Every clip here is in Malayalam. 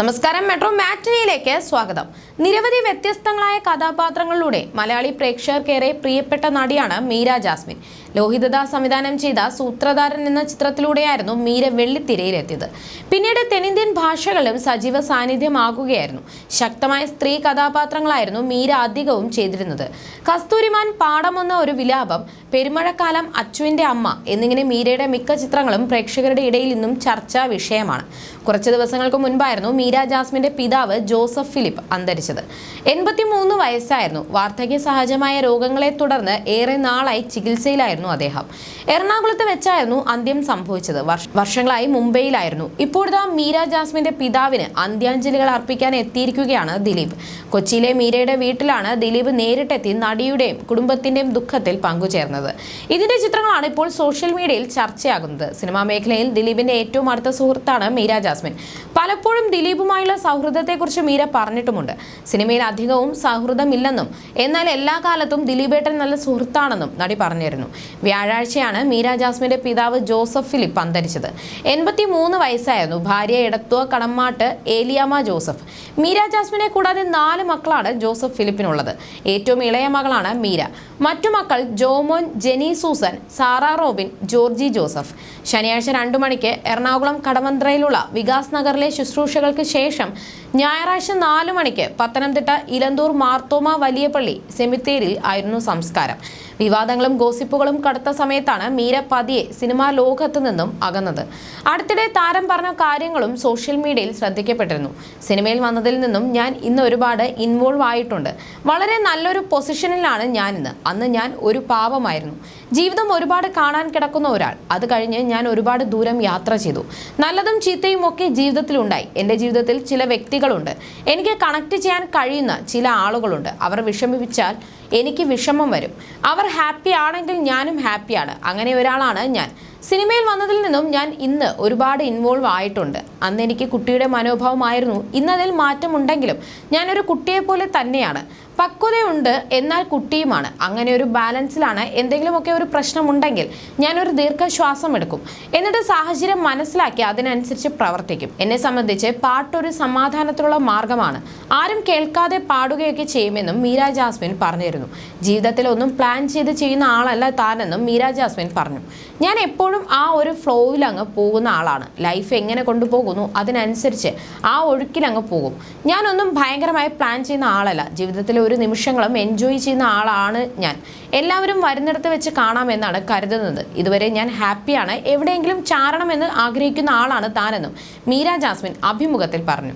നമസ്കാരം മെട്രോ മാറ്റിനിയിലേക്ക് സ്വാഗതം. നിരവധി വ്യത്യസ്തങ്ങളായ കഥാപാത്രങ്ങളിലൂടെ മലയാളി പ്രേക്ഷകർക്കേറെ പ്രിയപ്പെട്ട നടിയാണ് മീര ജാസ്മിൻ. ലോഹിതദാസ് സംവിധാനം ചെയ്ത സൂത്രധാരൻ എന്ന ചിത്രത്തിലൂടെയായിരുന്നു മീര വെള്ളിത്തിരയിലെത്തിയത്. പിന്നീട് തെന്നിന്ത്യൻ ഭാഷകളിലും സജീവ സാന്നിധ്യമാകുകയായിരുന്നു. ശക്തമായ സ്ത്രീ കഥാപാത്രങ്ങളായിരുന്നു മീര അധികവും ചെയ്തിരുന്നത്. കസ്തൂരിമാൻ പാടമെന്ന ഒരു വിലാപം പെരുമഴക്കാലം അച്ചുവിന്റെ അമ്മ എന്നിങ്ങനെ മീരയുടെ മിക്ക ചിത്രങ്ങളും പ്രേക്ഷകരുടെ ഇടയിൽ നിന്നും ചർച്ചാ വിഷയമാണ്. കുറച്ച് ദിവസങ്ങൾക്ക് മുൻപായിരുന്നു മീര ജാസ്മിന്റെ പിതാവ് ജോസഫ് ഫിലിപ്പ് അന്തരിച്ചത്. എൺപത്തിമൂന്ന് വയസ്സായിരുന്നു. വാർദ്ധക്യ സഹജമായ രോഗങ്ങളെ തുടർന്ന് ഏറെ നാളായി ചികിത്സയിലായിരുന്നു അദ്ദേഹം. എറണാകുളത്ത് വെച്ചായിരുന്നു അന്ത്യം സംഭവിച്ചത്. വർഷങ്ങളായി മുംബൈയിലായിരുന്നു. ഇപ്പോഴത്തെ മീര ജാസ്മിന്റെ പിതാവിന് അന്ത്യാഞ്ജലികൾ അർപ്പിക്കാൻ എത്തിയിരിക്കുകയാണ് ദിലീപ്. കൊച്ചിയിലെ മീരയുടെ വീട്ടിലാണ് ദിലീപ് നേരിട്ടെത്തി നടിയുടെയും കുടുംബത്തിന്റെയും ദുഃഖത്തിൽ പങ്കുചേർന്നത്. ഇതിന്റെ ചിത്രങ്ങളാണ് ഇപ്പോൾ സോഷ്യൽ മീഡിയയിൽ ചർച്ചയാകുന്നത്. സിനിമാ മേഖലയിൽ ദിലീപിന്റെ ഏറ്റവും അടുത്ത സുഹൃത്താണ് മീര ജാസ്മിൻ. പലപ്പോഴും ദിലീപുമായുള്ള സൗഹൃദത്തെക്കുറിച്ച് മീര പറഞ്ഞിട്ടുമുണ്ട്. സിനിമയിൽ അധികവും സൗഹൃദമില്ലെന്നും എന്നാൽ എല്ലാ കാലത്തും ദിലീപേട്ടൻ നല്ല സുഹൃത്താണെന്നും നടി പറഞ്ഞിരുന്നു. വ്യാഴാഴ്ചയാണ് മീര ജാസ്മിന്റെ പിതാവ് ജോസഫ് ഫിലിപ്പ് അന്തരിച്ചത്. എൺപത്തി മൂന്ന് വയസ്സായിരുന്നു ഭാര്യ എടത്വ കടമ്മാട്ട് ഏലിയാമ ജോസഫ്. മീര ജാസ്മിനെ കൂടാതെ നാല് മക്കളാണ് ജോസഫ് ഫിലിപ്പിനുള്ളത്. ഏറ്റവും ഇളയ മകളാണ് മീര. മറ്റു മക്കൾ ജോമോൻ ജെനി സൂസൻ സാറ റോബിൻ ജോർജി ജോസഫ്. ശനിയാഴ്ച രണ്ടു മണിക്ക് എറണാകുളം കടമന്ത്രയിലുള്ള വികാസ് നഗറിലെ ശുശ്രൂഷകൾക്ക് ശേഷം ഞായറാഴ്ച നാലു മണിക്ക് പത്തനംതിട്ട ഇലന്തൂർ മാർത്തോമ വലിയപള്ളി സെമിത്തേരിയിൽ ആയിരുന്നു സംസ്കാരം. വിവാദങ്ങളും ഗോസിപ്പുകളും കടുത്ത സമയത്താണ് മീര പതിയെ സിനിമാ ലോകത്ത് നിന്നും അകന്നത്. അടുത്തിടെ താരം പറഞ്ഞ കാര്യങ്ങളും സോഷ്യൽ മീഡിയയിൽ ശ്രദ്ധിക്കപ്പെട്ടിരുന്നു. സിനിമയിൽ വന്നതിൽ നിന്നും ഞാൻ ഇന്ന് ഒരുപാട് ഇൻവോൾവ് ആയിട്ടുണ്ട്. വളരെ നല്ലൊരു പൊസിഷനിലാണ് ഞാൻ ഇന്ന് അന്ന് ഞാൻ ഒരു പാപമായിരുന്നു ജീവിതം ഒരുപാട് കാണാൻ കിടക്കുന്ന ഒരാൾ. അത് കഴിഞ്ഞ് ഞാൻ ഒരുപാട് ദൂരം യാത്ര ചെയ്തു. നല്ലതും ചീത്തയും ഒക്കെ ജീവിതത്തിലുണ്ടായി. എന്റെ ജീവിതത്തിൽ ചില വ്യക്തികളുണ്ട്. എനിക്ക് കണക്ട് ചെയ്യാൻ കഴിയുന്ന ചില ആളുകളുണ്ട്. അവർ വിഷമിപ്പിച്ചാൽ എനിക്ക് വിഷമം വരും. അവർ ഹാപ്പി ആണെങ്കിൽ ഞാനും ഹാപ്പിയാണ് അങ്ങനെ ഒരാളാണ് ഞാൻ. സിനിമയിൽ വന്നതിൽ നിന്നും ഞാൻ ഇന്ന് ഒരുപാട് ഇൻവോൾവ് ആയിട്ടുണ്ട്. അന്ന് എനിക്ക് കുട്ടിയുടെ മനോഭാവമായിരുന്നു. ഇന്നതിൽ മാറ്റമുണ്ടെങ്കിലും ഞാനൊരു കുട്ടിയെ പോലെ തന്നെയാണ്. പക്വതയുണ്ട് എന്നാൽ കുട്ടിയുമാണ്. അങ്ങനെ ഒരു ബാലൻസിലാണ് എന്തെങ്കിലുമൊക്കെ ഒരു പ്രശ്നമുണ്ടെങ്കിൽ ഞാനൊരു ദീർഘശ്വാസം എടുക്കും. എന്നിട്ട് സാഹചര്യം മനസ്സിലാക്കി അതിനനുസരിച്ച് പ്രവർത്തിക്കും. എന്നെ സംബന്ധിച്ച് പാട്ടൊരു സമാധാനത്തിലുള്ള മാർഗമാണ്. ആരും കേൾക്കാതെ പാടുകയൊക്കെ ചെയ്യുമെന്നും മീര ജാസ്മിൻ പറഞ്ഞിരുന്നു. ജീവിതത്തിൽ ഒന്നും പ്ലാൻ ചെയ്ത് ചെയ്യുന്ന ആളല്ല താനെന്നും മീര ജാസ്മിൻ പറഞ്ഞു. ഞാൻ എപ്പോഴും ആ ഒരു ഫ്ലോയിൽ അങ്ങ് പോകുന്ന ആളാണ്. ലൈഫ് എങ്ങനെ കൊണ്ടുപോകുന്നു അതിനനുസരിച്ച് ആ ഒഴുക്കിൽ അങ്ങ് പോകും. ഞാനൊന്നും ഭയങ്കരമായി പ്ലാൻ ചെയ്യുന്ന ആളല്ല. ജീവിതത്തിലെ ഒരു നിമിഷങ്ങളും എൻജോയ് ചെയ്യുന്ന ആളാണ് ഞാൻ. എല്ലാവരും വരുന്നിടത്ത് വെച്ച് കാണാമെന്നാണ് കരുതുന്നത്. ഇതുവരെ ഞാൻ ഹാപ്പിയാണ് എവിടെയെങ്കിലും ചാരണമെന്ന് ആഗ്രഹിക്കുന്ന ആളാണ് താനെന്നും മീര ജാസ്മിൻ അഭിമുഖത്തിൽ പറഞ്ഞു.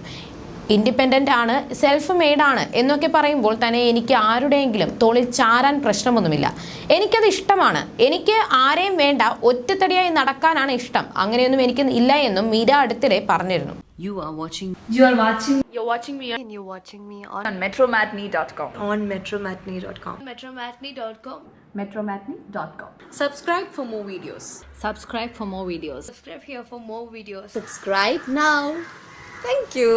ഇൻഡിപെൻഡന്റ് ആണ് സെൽഫ് മെയ്ഡ് ആണ് എന്നൊക്കെ പറയുമ്പോൾ തന്നെ എനിക്ക് ആരുടെയെങ്കിലും തോളിൽ ചാരാൻ പ്രശ്നമൊന്നുമില്ല എനിക്കത് ഇഷ്ടമാണ് എനിക്ക് ആരെയും വേണ്ട ഒറ്റത്തടിയായി നടക്കാനാണ് ഇഷ്ടം അങ്ങനെയൊന്നും എനിക്ക് ഇല്ല എന്നും മീര അടുത്തിടെ പറഞ്ഞിരുന്നു You are watching You are watching You're watching me and you're watching me on, on metromatney.com. on metromatney.com. metromatney.com. Metromatney.com. Subscribe for more videos. subscribe for more videos. Subscribe here for more videos. Subscribe now. Thank you.